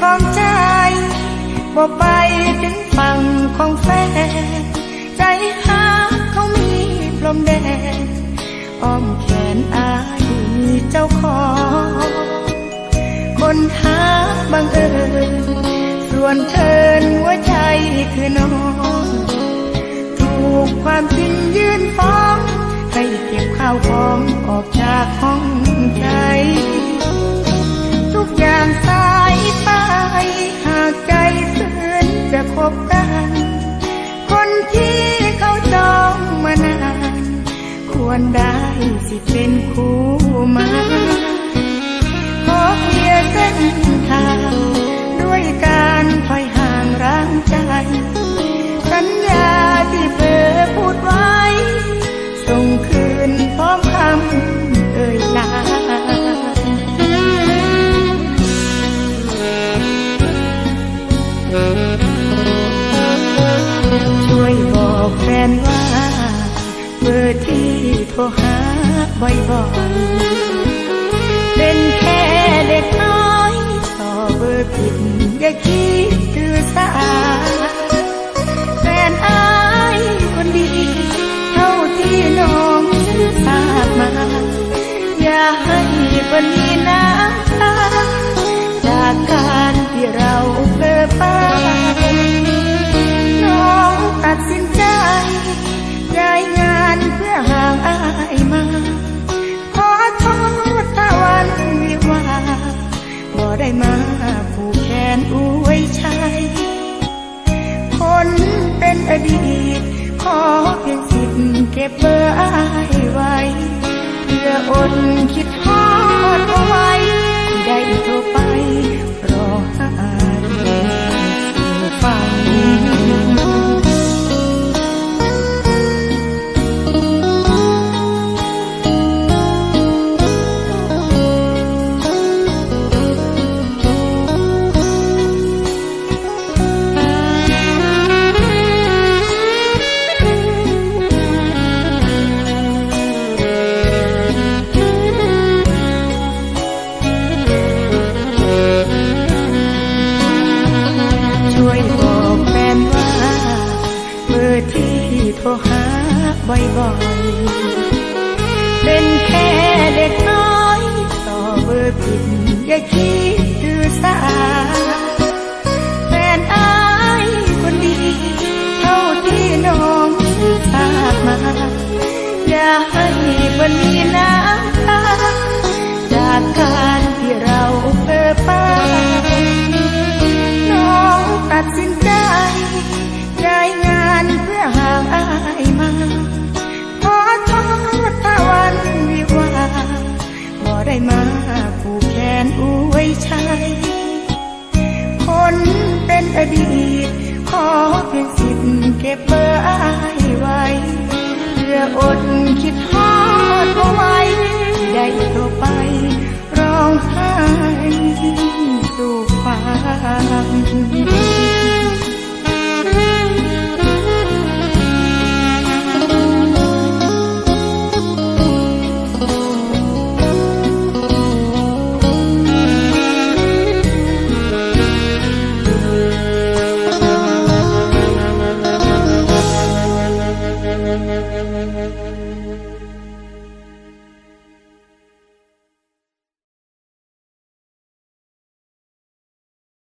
ของใจบ่ไปถึงฝั่งของแฟน ใจหักเขามีปลอมแดงอ้อมแขนอายมีเจ้าของ คนหาบังเอิญส่วนเธอหัวใจคือน้องถูกความจริงยืนฟ้อง ให้เก็บข้าวของออกจาก บกัน คนที่เขาจองมานาน ควรได้สิเป็นคู่มา เบอร์ที่โทรหาบ่อยๆเป็นแค่เด็กน้อยต่อเบอร์ผิดอย่าคิดถือสา นเป็นอดีต ขอเพียงสิทธิ์เก็บเบอร์อายไว้ เพื่ออดคิ รหาบ่อยๆเป็นแค่เด็กน้อยต่อเบอร์ผิดอย่าคิด ได้มาผูกแขนอวยชัยคนเป็นอดีตขอเพียงสิทธิ์